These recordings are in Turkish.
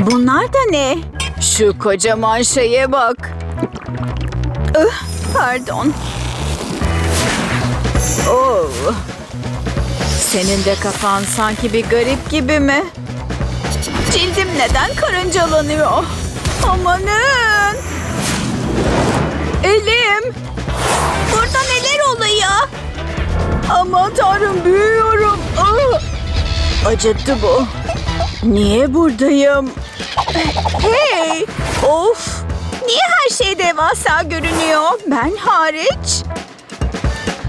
Bunlar da ne? Şu kocaman şeye bak. Ih, pardon. Oh. Senin de kafan sanki bir garip gibi mi? Cildim neden karıncalanıyor? Amanın! Elim! Burada neler oluyor? Aman tanrım büyüyorum. Ah! Acıttı bu. Niye buradayım? Hey! Of! Niye her şey devasa görünüyor? Ben hariç?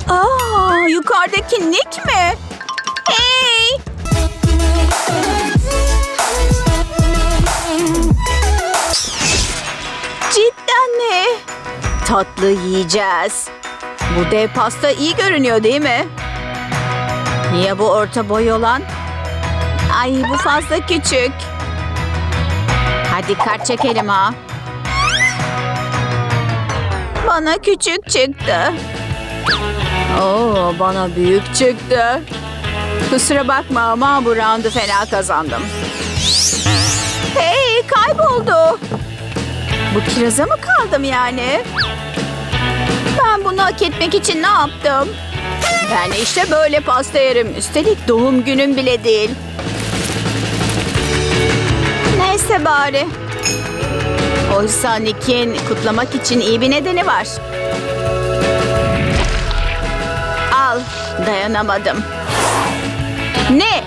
Aa, yukarıdaki Nick mi? Hey! Cidden mi? Tatlı yiyeceğiz. Bu dev pasta iyi görünüyor değil mi? Niye bu orta boy olan? Ay bu fazla küçük. Hadi kart çekelim ha. Bana küçük çıktı. Oo, bana büyük çıktı. Kusura bakma ama bu roundu fena kazandım. Hey kayboldu. Bu kiraza mı kaldım yani? Ben bunu hak etmek için ne yaptım? Ben işte böyle pasta yerim. Üstelik doğum günüm bile değil. Neyse bari. Oysa Nick'in kutlamak için iyi bir nedeni var. Al, dayanamadım. Ne?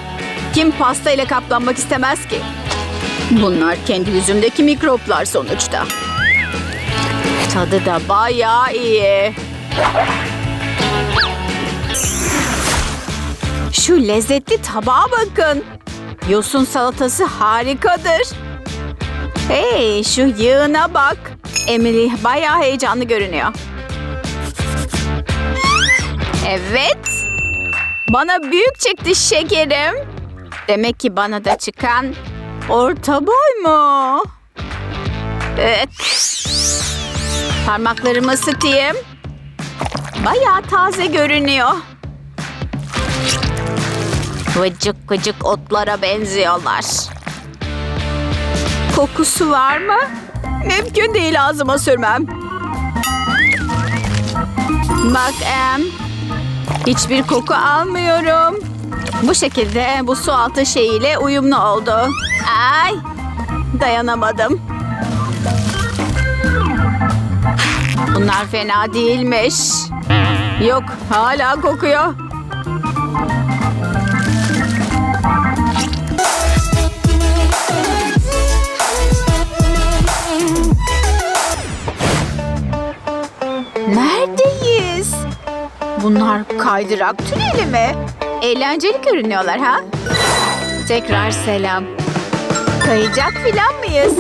Kim pastayla kaplanmak istemez ki? Bunlar kendi yüzümdeki mikroplar sonuçta. Tadı da bayağı iyi. Şu lezzetli tabağa bakın. Yosun salatası harikadır. Hey şu yığına bak. Emily bayağı heyecanlı görünüyor. Evet. Bana büyük çıktı şekerim. Demek ki bana da çıkan orta boy mu? Evet. Parmaklarımı ısıtayım. Bayağı taze görünüyor. Vıcık vıcık otlara benziyorlar. Kokusu var mı? Mümkün değil ağzıma sürmem. Bak Em. Hiçbir koku almıyorum. Bu şekilde bu su altı şeyiyle uyumlu oldu. Ay dayanamadım. Bunlar fena değilmiş. Yok hala kokuyor. Neredeyiz? Bunlar kaydırak tüneli mi? Eğlenceli görünüyorlar ha? Tekrar selam. Kayacak filan mıyız?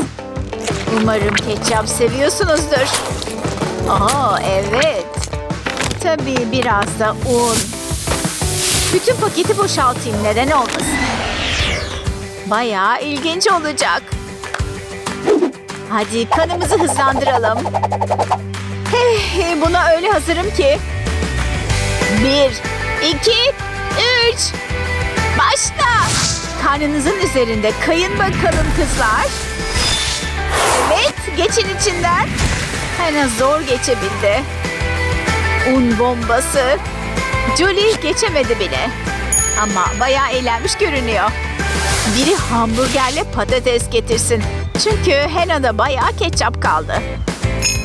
Umarım ketçap seviyorsunuzdur. Aa evet. Tabii biraz da un. Bütün paketi boşaltayım neden olmasın? Bayağı ilginç olacak. Hadi kanımızı hızlandıralım. Hey, buna öyle hazırım ki. Bir, iki, üç. Başla. Karnınızın üzerinde kayın bakalım kızlar. Evet, geçin içinden. Hena zor geçebildi. Un bombası. Julie geçemedi bile. Ama bayağı eğlenmiş görünüyor. Biri hamburgerle patates getirsin. Çünkü Hena'da bayağı ketçap kaldı.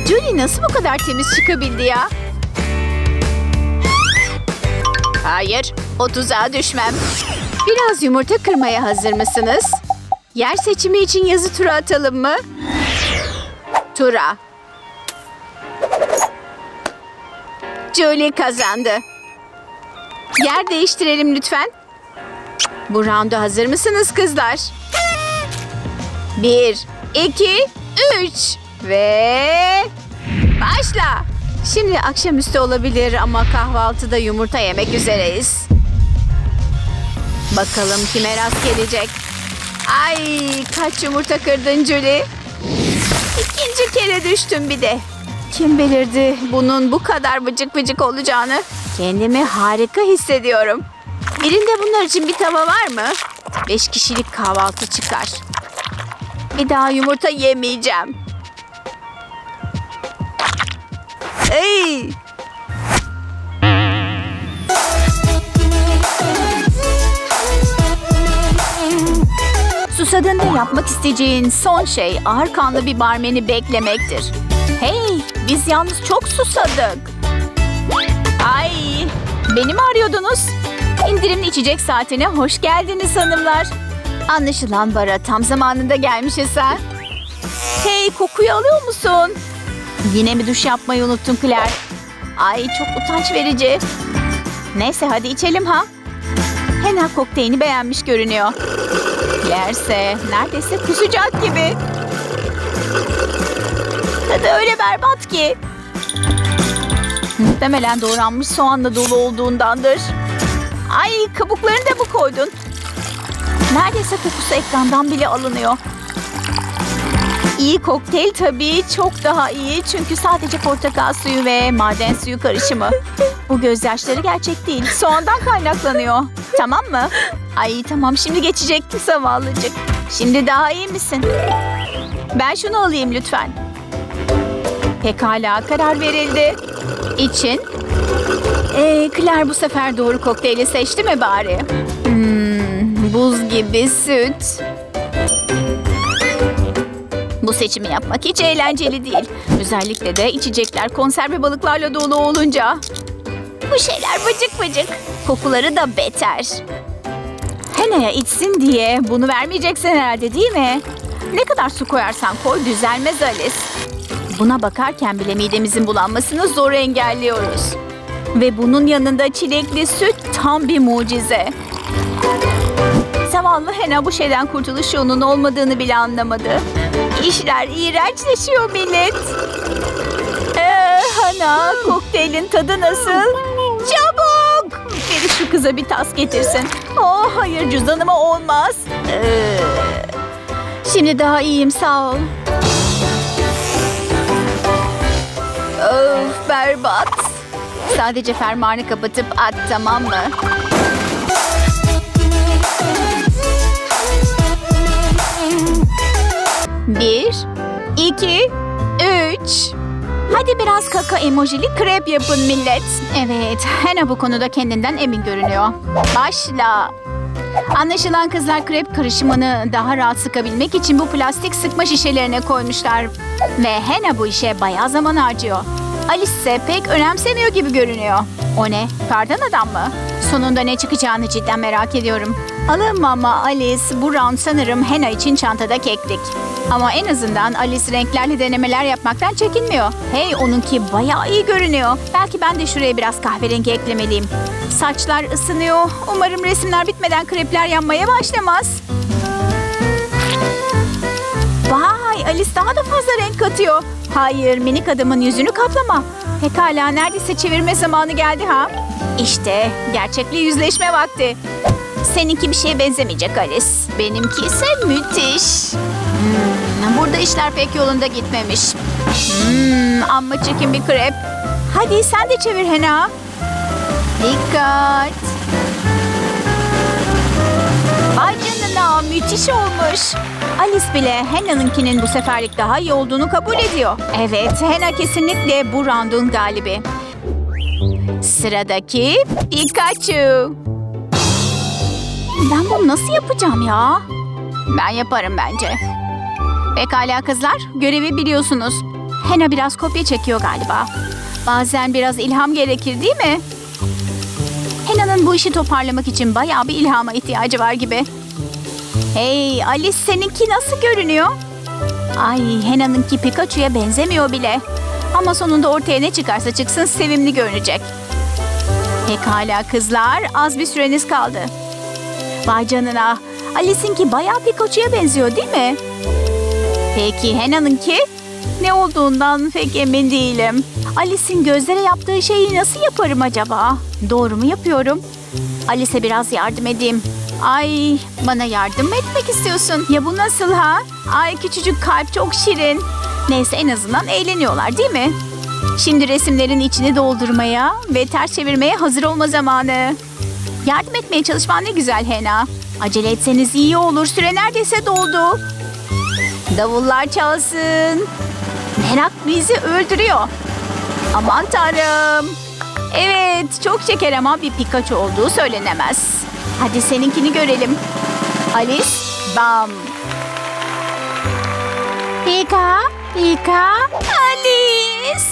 Julie nasıl bu kadar temiz çıkabildi ya? Hayır, o tuzağa düşmem. Biraz yumurta kırmaya hazır mısınız? Yer seçimi için yazı tura atalım mı? Tura. Julie kazandı. Yer değiştirelim lütfen. Bu rounda hazır mısınız kızlar? Bir, iki, üç ve başla. Şimdi akşamüstü olabilir ama kahvaltıda yumurta yemek üzereyiz. Bakalım kime rast gelecek. Ay kaç yumurta kırdın Julie? İkinci kere düştüm bir de. Kim belirdi bunun bu kadar bıcık bıcık olacağını? Kendimi harika hissediyorum. Birinde bunlar için bir tava var mı? Beş kişilik kahvaltı çıkar. Bir daha yumurta yemeyeceğim. Ey! Susadığında yapmak isteyeceğin son şey ağır kanlı bir barmeni beklemektir. Hey, biz yalnız çok susadık. Ay, beni mi arıyordunuz? İndirimli içecek saatine hoş geldiniz hanımlar. Anlaşılan bara tam zamanında gelmişiz sen. Hey, kokuyu alıyor musun? Yine mi duş yapmayı unuttun Claire? Ay çok utanç verici. Neyse hadi içelim ha. Hena kokteylini beğenmiş görünüyor. Yerse neredeyse kusacak gibi. Tadı öyle berbat ki. Muhtemelen doğranmış soğanla dolu olduğundandır. Ay kabuklarını da mı koydun? Neredeyse kokusu ekrandan bile alınıyor. İyi kokteyl tabii çok daha iyi çünkü sadece portakal suyu ve maden suyu karışımı. Bu gözyaşları gerçek değil. Soğandan kaynaklanıyor. Tamam mı? Ay tamam şimdi geçecek zavallıcık. Şimdi daha iyi misin? Ben şunu alayım lütfen. Pekala karar verildi. İçin. Ee, Claire bu sefer doğru kokteyli seçti mi bari? Hmm, buz gibi süt. Bu seçimi yapmak hiç eğlenceli değil. Özellikle de içecekler konserve balıklarla dolu olunca. Bu şeyler bıcık bıcık. Kokuları da beter. Hena'ya içsin diye bunu vermeyeceksin herhalde değil mi? Ne kadar su koyarsan koy düzelmez Alice. Buna bakarken bile midemizin bulanmasını zor engelliyoruz. Ve bunun yanında çilekli süt tam bir mucize. Zavallı Hena bu şeyden kurtuluş yolunun olmadığını bile anlamadı. İşler iğrençleşiyor millet. Ee, Hana, kokteylin tadı nasıl? Çabuk! Biri şu kıza bir tas getirsin. Oh hayır cüzdanıma olmaz. Ee, şimdi daha iyiyim sağ ol. Of berbat. Sadece fermuarını kapatıp at tamam mı? İki, üç. Hadi biraz kaka emojili krep yapın millet. Evet, Hena bu konuda kendinden emin görünüyor. Başla. Anlaşılan kızlar krep karışımını daha rahat sıkabilmek için bu plastik sıkma şişelerine koymuşlar. Ve Hena bu işe bayağı zaman harcıyor. Alice ise pek önemsemiyor gibi görünüyor. O ne? Kardan adam mı? Sonunda ne çıkacağını cidden merak ediyorum. Alınma ama Alice bu round sanırım Hena için çantada keklik. Ama en azından Alice renklerle denemeler yapmaktan çekinmiyor. Hey onunki bayağı iyi görünüyor. Belki ben de şuraya biraz kahverengi eklemeliyim. Saçlar ısınıyor. Umarım resimler bitmeden krepler yanmaya başlamaz. Vay Alice daha da fazla renk katıyor. Hayır minik adamın yüzünü kaplama. Pekala neredeyse çevirme zamanı geldi ha. İşte gerçekle yüzleşme vakti. Seninki bir şeye benzemeyecek Alice. Benimki ise müthiş. Hmm, burada işler pek yolunda gitmemiş. Hmm, amma çekin bir krep. Hadi sen de çevir Hena. Dikkat. Vay canına müthiş olmuş. Alice bile Henna'nınkinin bu seferlik daha iyi olduğunu kabul ediyor. Evet Henna kesinlikle bu roundun galibi. Sıradaki Pikachu. Ben bunu nasıl yapacağım ya? Ben yaparım bence. Pekala kızlar, görevi biliyorsunuz. Hena biraz kopya çekiyor galiba. Bazen biraz ilham gerekir değil mi? Hena'nın bu işi toparlamak için bayağı bir ilhama ihtiyacı var gibi. Hey Alice seninki nasıl görünüyor? Ay Hena'nınki Pikachu'ya benzemiyor bile. Ama sonunda ortaya ne çıkarsa çıksın sevimli görünecek. Pekala kızlar az bir süreniz kaldı. Vay canına Alice'inki bayağı Pikachu'ya benziyor değil mi? Peki Hena'nınki? Ne olduğundan pek emin değilim. Alice'in gözlere yaptığı şeyi nasıl yaparım acaba? Doğru mu yapıyorum? Alice'e biraz yardım edeyim. Ay bana yardım mı etmek istiyorsun? Ya bu nasıl ha? Ay küçücük kalp çok şirin. Neyse en azından eğleniyorlar değil mi? Şimdi resimlerin içini doldurmaya ve ters çevirmeye hazır olma zamanı. Yardım etmeye çalışman ne güzel Hena. Acele etseniz iyi olur. Süre neredeyse doldu. Davullar çalsın. Merak bizi öldürüyor. Aman tanrım. Evet çok şeker ama bir Pikachu olduğu söylenemez. Hadi seninkini görelim. Alice, bam. Pika, Pika, Alice.